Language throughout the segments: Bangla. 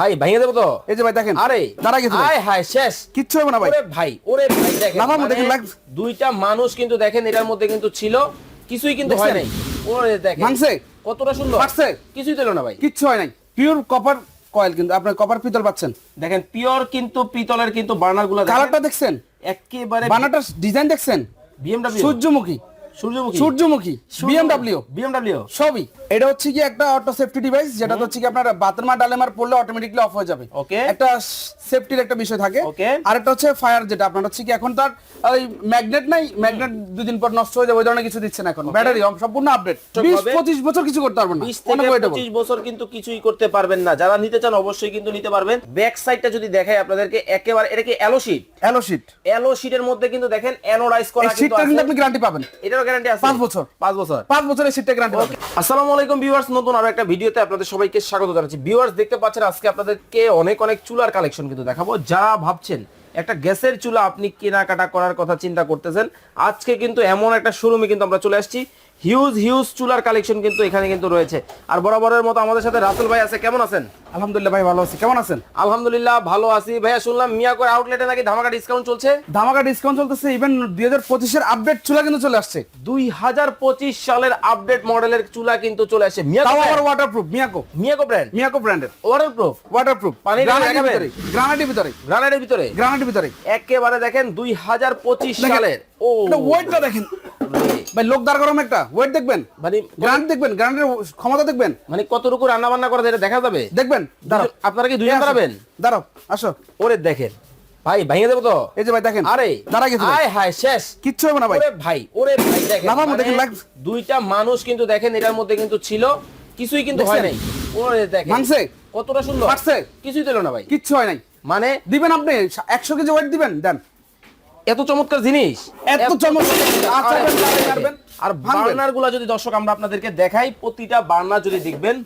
ভাই ভাঙে দেবো তো? এই যে ভাই দেখেন। আরে দাঁড়া গেছে ভাই। হায় শেষ। কিচ্ছু হবে না ভাই। ওরে ভাই ওরে ভাই দেখেন মানে দেখেন, দুইটা মানুষ কিন্তু দেখেন এটার মধ্যে কিন্তু ছিল। কিছুই কিন্তু হয় নাই। ওরে দেখেন? কতটা সুন্দর। ফাটছে? কিছুই দিল না ভাই। কিচ্ছু হয় নাই। পিওর কপার কয়েল কিন্তু আপনার কপার পিতল পাচ্ছেন। দেখেন পিওর কিন্তু পিতলের কিন্তু বার্নারগুলো কালারটা দেখছেন? একেবারে বানাটার ডিজাইন দেখছেন? বিএমডব্লিউ সূর্যমুখী। সূর্যমুখী। সূর্যমুখী বিএমডব্লিউ বিএমডব্লিউ সবই। এটা হচ্ছে কি একটা অটো সেফটি ডিভাইস যেটা হচ্ছে কি আপনার বাথরুমা ডালেমার পড়লে অটোমেটিকলি অফ হয়ে যাবে। Okay. একটা সেফটির একটা বিষয় থাকে। Okay. আর একটা হচ্ছে ফায়ার যেটা আপনার হচ্ছে কি এখন তার ওই ম্যাগনেট নাই। ম্যাগনেট দুদিন পর নষ্ট হয়ে যাবে ওই ধরনের কিছু দিচ্ছে এখন। ব্যাটারি সম্পূর্ণ আপডেট সব বিশ হবে। পঁচিশ বছর কিছু করতে পারবেন না। বিশ অনেক থেকে ওয়েটেবল পঁচিশ বছর কিন্তু কিছুই করতে পারবেন না। যারা নিতে চান অবশ্যই কিন্তু নিতে পারবেন। ব্যাক সাইডটা যদি দেখাই আপনাদেরকে একেবারে এটা কি alloy sheet alloy sheet alloy শীটের মধ্যে কিন্তু দেখেন অ্যানোডাইজ করা কিন্তু শীটটা কিন্তু আপনি গ্যারান্টি পাবেন। এটারও গ্যারান্টি আছে? পাঁচ বছর। পাঁচ বছর। পাঁচ বছরের শীটটা গ্যারান্টি পাবেন আসসালামু আলাইকুম ভিউয়ার্স নতুন আরও একটা ভিডিওতে আপনাদের সবাইকে স্বাগত জানাচ্ছি। ভিউয়ার্স দেখতে পাচ্ছেন আজকে আপনাদেরকে অনেক অনেক চুলার কালেকশন কিন্তু দেখাবো। যা ভাবছেন একটা গ্যাসের চুলা আপনি কেনাকাটা করার কথা চিন্তা করতেছেন আজকে কিন্তু এমন একটা শোরুমে কিন্তু আমরা চলে আসছি। হিউজ হিউজ চুলার কালেকশন কিন্তু এখানে কিন্তু রয়েছে। আর বরাবরের মতো আমাদের সাথে রাসেল ভাই আছে কেমন আছেন? আলহামদুলিল্লাহ ভাই ভালো আছি। কেমন আছেন? আলহামদুলিল্লাহ ভালো আছি। ভাইয়া শুনলাম মিয়াকোর আউটলেটে নাকি ধামাকা ডিসকাউন্ট চলছে? ধামাকা ডিসকাউন্ট চলতেছে ইভেন দুই হাজার পঁচিশের আপডেট চুলা কিন্তু চলে আসছে। দুই হাজার পঁচিশ সালের আপডেট মডেলের চুলা কিন্তু চলে আসে। Miyako. Waterproof Miyako. Miyako brand Miyako ব্র্যান্ডের ওয়াটারপ্রুফ ওয়াটারপ্রুফ পানির গ্রানাইটের ভিতরে গ্রানাইটের ভিতরে। গ্রানাইটের ভিতরে? গ্রানাইটের ভিতরে। একেবারে দেখেন দুই হাজার পঁচিশ সালের। ও। ওয়েটটা দেখেন। ভাই লোক দাঁড় গরম একটা। ওয়েট দেখবেন? মানে গ্রান্ট দেখবেন গ্রান্টের ক্ষমতা দেখবেন। মানে কতটুকু রান্না বান্না করা যায় দেখা যাবে? দেখবেন দাঁড়াও। আপনারা কি দুজন দাঁড়াবেন? দাঁড়াও আসো। ওরে দেখেন ভাই দেবো তো? এই যে ভাই দেখেন। আরে দাঁড়া গেছে শেষ। কিচ্ছু হবে না ভাই। ওরে ভাই ওরে ভাই দেখেন মানে দেখেন, দুইটা মানুষ কিন্তু দেখেন এটার মধ্যে কিন্তু ছিল কিছুই কিন্তু হয় নাই। ওরে দেখেন ভাঙছে? কতটা সুন্দর। ফাটছে? কিছুই দিল না ভাই। কিচ্ছু হয় নাই। মানে দিবেন আপনি একশো কেজি ওয়েট দিবেন দেন। এত চমৎকার জিনিস। এত চমৎকার। আচ্ছা, আরে, আচ্ছা, আচ্ছা। আর বার্নারগুলা যদি দর্শক আমরা আপনাদেরকে দেখাই প্রতিটা বার্নার যদি দেখবেন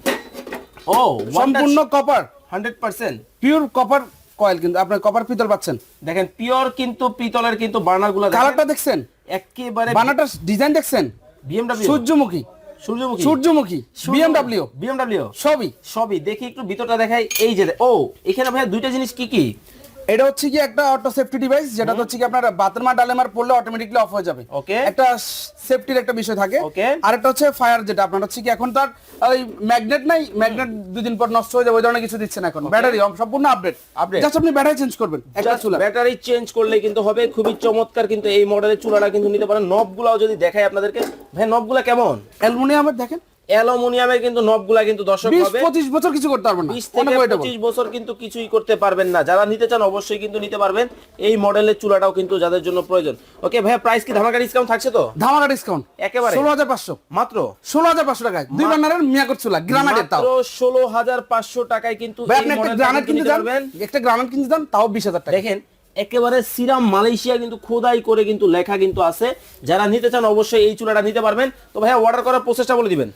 ও সম্পূর্ণ copper hundred percent. Pure copper coil কিন্তু আপনার কপার পিতল পাচ্ছেন। দেখেন পিওর কিন্তু পিতলের কিন্তু বার্নারগুলা কালারটা দেখছেন? একেবারে বানাটার ডিজাইন দেখছেন? বিএমডব্লিউ সূর্যমুখী। সূর্যমুখী। সূর্যমুখী বিএমডব্লিউ বিএমডব্লিউ সবই। সবই। দেখি একটু ভিতরটা দেখাই। এই যে ও এখানে ভাই দুইটা জিনিস কি কি? এটা হচ্ছে কি একটা অটো সেফটি ডিভাইস যেটা হচ্ছে কি আপনার বাথরুমা ডালেমার পড়লে অটোমেটিকলি অফ হয়ে যাবে। Okay. একটা সেফটির একটা বিষয় থাকে. আর একটা হচ্ছে ফায়ার যেটা আপনার হচ্ছে কি এখন তার ওই ম্যাগনেট নাই ম্যাগনেট দুদিন পর নষ্ট হয়ে যাবে ওই ধরনের কিছু দিচ্ছে না এখন। ব্যাটারি সম্পূর্ণ আপডেট Update. জাস্ট আপনি ব্যাটারি চেঞ্জ করবেন একটা চুলা। ব্যাটারি চেঞ্জ করলে কিন্তু হবে খুবই চমৎকার কিন্তু এই মডেলের চুলাটা কিন্তু নিতে পারেন। নবগুলাও যদি দেখাই আপনাদেরকে ভাই নবগুলা কেমন? অ্যালুমিনিয়ামের দেখেন। অ্যালুমিনিয়ামের কিন্তু নবগুলা কিন্তু দর্শক হবে পঁচিশ বছর কিছু করতে পারবেন না। বিশ অনেক থেকে ওয়েটেবল পঁচিশ বছর কিন্তু কিছুই করতে পারবেন না। যারা নিতে চান অবশ্যই কিন্তু নিতে পারবেন। এই মডেলের চুলাটাও কিন্তু যাদের জন্য প্রয়োজন। ওকে ভাইয়া প্রাইস কি? ধামাকা ডিসকাউন্ট থাকছে তো? ধামাকা ডিসকাউন্ট একেবারে? ষোলো হাজার পাঁচশো। মাত্র? ষোলো হাজার পাঁচশো টাকায়। দুই বান্নারের মিয়াকর চুলা গ্রানাইটের তাও। মাত্র ষোলো হাজার পাঁচশো টাকায় কিন্তু ভাই এই আপনি একটা গ্রানাইট কিনতে নিতে যান একটা গ্রানাইট কিনতে যান তাও বিশ হাজার টাকা দেখেন একেবারে সিরাম মালয়েশিয়া কিন্তু খোদাই করে কিন্তু লেখা কিন্তু আছে। যারা নিতে চান অবশ্যই এই চুলাটা নিতে পারবেন। তো ভাইয়া অর্ডার করার প্রসেসটা বলে দিবেন।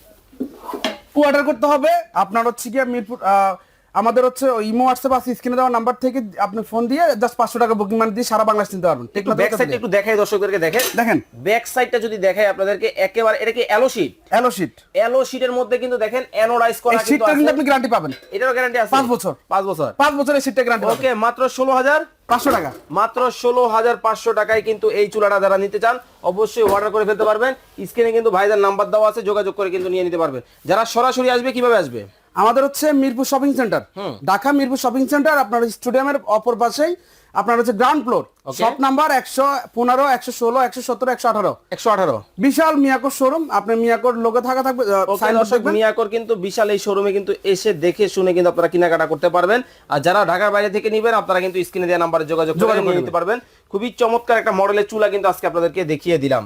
অর্ডার করতে হবে। আপনার হচ্ছে গিয়ে মিরপুর আমাদের হচ্ছে ইমো হোয়াটসঅ্যাপ আছে স্ক্রিনে দেওয়া নাম্বার থেকে আপনি ফোন দিয়ে জাস্ট পাঁচশো টাকা বুকিং মানে দিয়ে সারা বাংলাদেশ নিতে পারবেন। একটু ব্যাক সাইডটা একটু দেখাই দর্শকদেরকে দেখেন। দেখেন। ব্যাক সাইডটা যদি দেখাই আপনাদেরকে একেবারে এটা কি alloy sheet alloy sheet alloy শীটের মধ্যে কিন্তু দেখেন অ্যানোডাইজ করা কিন্তু শীটটা কিন্তু আপনি গ্যারান্টি পাবেন। এটারও গ্যারান্টি আছে? পাঁচ বছর। পাঁচ বছর। পাঁচ বছরের শীটটা গ্যারান্টি ওকে মাত্র ষোলো হাজার পাঁচশো টাকা। মাত্র ষোলো হাজার পাঁচশো টাকায় কিন্তু এই চুলাটা যারা নিতে চান অবশ্যই অর্ডার করে ফেলতে পারবেন। স্ক্রিনে কিন্তু ভাইদের নাম্বার দেওয়া আছে যোগাযোগ করে কিন্তু নিয়ে নিতে পারবেন। যারা সরাসরি আসবে কীভাবে আসবে? আমাদের হচ্ছে Mirpur shopping centre Dhaka Mirpur shopping centre আপনার স্টেডিয়ামের অপর পাশেই আপনার হচ্ছে গ্রাউন্ড ফ্লোর. শপ নাম্বার একশো পনেরো একশো ষোলো একশো সতেরো একশো আঠারো। একশো আঠারো। বিশাল মিয়াকোর শোরুম আপনি মিয়াকোর লোকে থাকা থাকবে মিয়াকোর কিন্তু বিশাল এই শোরুমে কিন্তু এসে দেখে শুনে কিন্তু আপনারা কেনাকাটা করতে পারবেন। আর যারা ঢাকার বাইরে থেকে নিবেন আপনারা কিন্তু স্ক্রিনে দেওয়া নাম্বারে যোগাযোগ করে নিতে পারবেন। খুবই চমৎকার একটা মডেলের চুলা কিন্তু আজকে আপনাদেরকে দেখিয়ে দিলাম।